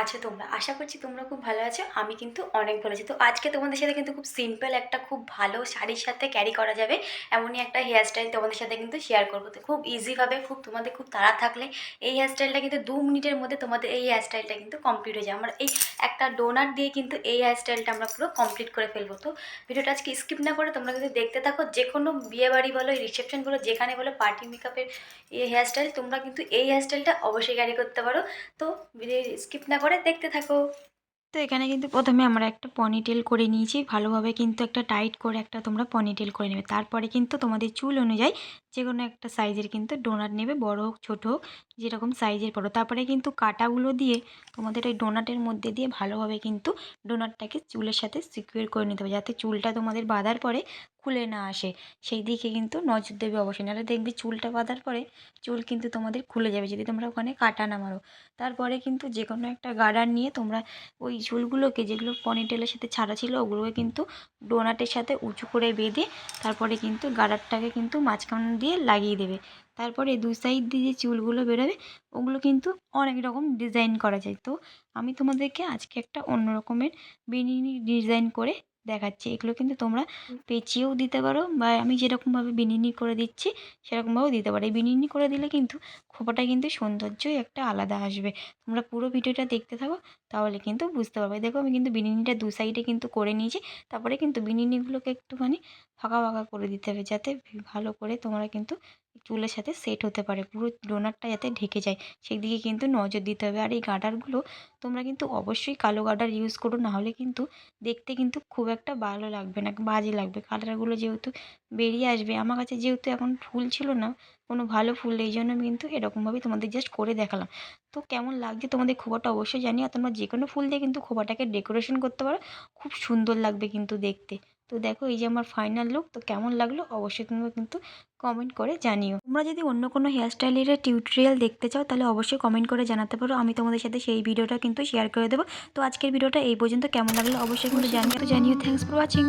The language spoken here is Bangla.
আছো তোমরা? আশা করছি তোমরা খুব ভালো আছো, আমি কিন্তু অনেক ভালো আছি। তো আজকে তোমাদের সাথে কিন্তু খুব সিম্পল একটা, খুব ভালো শাড়ির সাথে ক্যারি করা যাবে, এমনই একটা হেয়ার স্টাইল তোমাদের সাথে কিন্তু শেয়ার করব। তো খুব ইজিভাবে খুব তোমাদের খুব তাড়া থাকলে এই হেয়ার স্টাইলটা কিন্তু দু মিনিটের মধ্যে তোমাদের এই হেয়ার স্টাইলটা কিন্তু কমপ্লিট হয়ে যায়। আমরা এই একটা ডোনার দিয়ে কিন্তু এই হেয়ার স্টাইলটা আমরা পুরো কমপ্লিট করে ফেলব। তো ভিডিওটা আজকে স্কিপ না করে তোমরা কিন্তু দেখতে থাকো যে কোনো বিয়ে বাড়ি বলো রিসেপশন বলো, যেখানে বলো পার্টি মেকআপের এই হেয়ার স্টাইল তোমরা কিন্তু এই হেয়ার স্টাইলটা অবশ্যই ক্যারি করতে পারো। তো ভিডিও স্কিপ না করে দেখতে থাকো। তো এখানে কিন্তু প্রথমে আমরা একটা পনিটেল করে নিয়েছি। ভালোভাবে কিন্তু একটা টাইট করে একটা তোমরা পনিটেল করে নেবে। তারপরে কিন্তু তোমাদের চুল অনুযায়ী যে কোনো একটা সাইজের কিন্তু ডোনাট নেবে, বড় হোক, ছোটো হোক, যেরকম সাইজের পড়ো তারপরে কিন্তু কাটাগুলো দিয়ে তোমাদের ওই ডোনাটের মধ্যে দিয়ে ভালোভাবে কিন্তু ডোনাটটাকে চুলের সাথে সিকিউর করে নিতে হবে। যাতে চুলটা তোমাদের বাঁধার পরে খুলে না আসে। সেই দিকে কিন্তু নজর দেবে অবশ্যই। নাহলে দেখবি চুলটা বাঁধার পরে চুল কিন্তু তোমাদের খুলে যাবে। যদি তোমরা ওখানে কাটা না মারো, তারপরে কিন্তু যে কোনো একটা গার্ডার নিয়ে তোমরা ওই চুলগুলোকে, যেগুলো পনিটেলের সাথে ছাড়া ছিল, ওগুলোকে কিন্তু ডোনাটের সাথে উঁচু করে বেঁধে, তারপরে কিন্তু গার্ডারটাকে কিন্তু মাঝখান দিয়ে লাগিয়ে দেবে। তারপরে দু সাইড দিয়ে যে চুলগুলো বেরোবে, ওগুলো কিন্তু অনেক রকম ডিজাইন করা যায়। তো আমি তোমাদেরকে আজকে একটা অন্য রকমের বেনিনি ডিজাইন করে দেখাচ্ছি। এগুলো কিন্তু তোমরা পেঁচিয়েও দিতে পারো বা আমি যেরকমভাবে বিনিনি করে দিচ্ছি সেরকমভাবেও দিতে পারো। এই বিনিনি করে দিলে কিন্তু খোপাটা কিন্তু সৌন্দর্যই একটা আলাদা আসবে। তোমরা পুরো ভিডিওটা দেখতে থাকো তাহলে কিন্তু বুঝতে পারবে। দেখো আমি কিন্তু বিনিনিটা দু সাইডে কিন্তু করে নিয়েছি। তারপরে কিন্তু বিনিনিগুলোকে একটুখানি ফাঁকা ফাঁকা করে দিতে হবে যাতে ভালো করে তোমরা কিন্তু চুলের সাথে সেট হতে পারে। পুরো ডোনারটা যাতে ঢেকে যায়। সেই দিকে কিন্তু নজর দিতে হবে। আর এই গার্ডারগুলো তোমরা কিন্তু অবশ্যই কালো গার্ডার ইউজ করো। নাহলে কিন্তু দেখতে কিন্তু খুব একটা ভালো লাগবে না, বাজে লাগবে। কালারগুলো যেহেতু বেরিয়ে আসবে, আমার কাছে যেহেতু এখন ফুল ছিল না, কোনো ভালো ফুল এই জন্য আমি কিন্তু এরকমভাবেই তোমাদের জাস্ট করে দেখালাম। তো কেমন লাগছে তোমাদের খোপাটা অবশ্যই জানি আর তোমরা যে কোনো ফুল দিয়ে কিন্তু খোপাটাকে ডেকোরেশন করতে পারো। খুব সুন্দর লাগবে কিন্তু দেখতে। তো দেখো এই যে আমার ফাইনাল লুক তো কেমন লাগল অবশ্যই তোমরা কিন্তু কমেন্ট করে জানিও। তোমরা যদি অন্য কোনো হেয়ার স্টাইলের টিউটোরিয়াল দেখতে চাও তাহলে অবশ্যই কমেন্ট করে জানাতে পারো। আমি তোমাদের সাথে সেই ভিডিওটা কিন্তু শেয়ার করে দেবো। তো আজকের ভিডিওটা এই পর্যন্ত। কেমন লাগল অবশ্যই কিন্তু জানিও। তো জানিও। Thanks for watching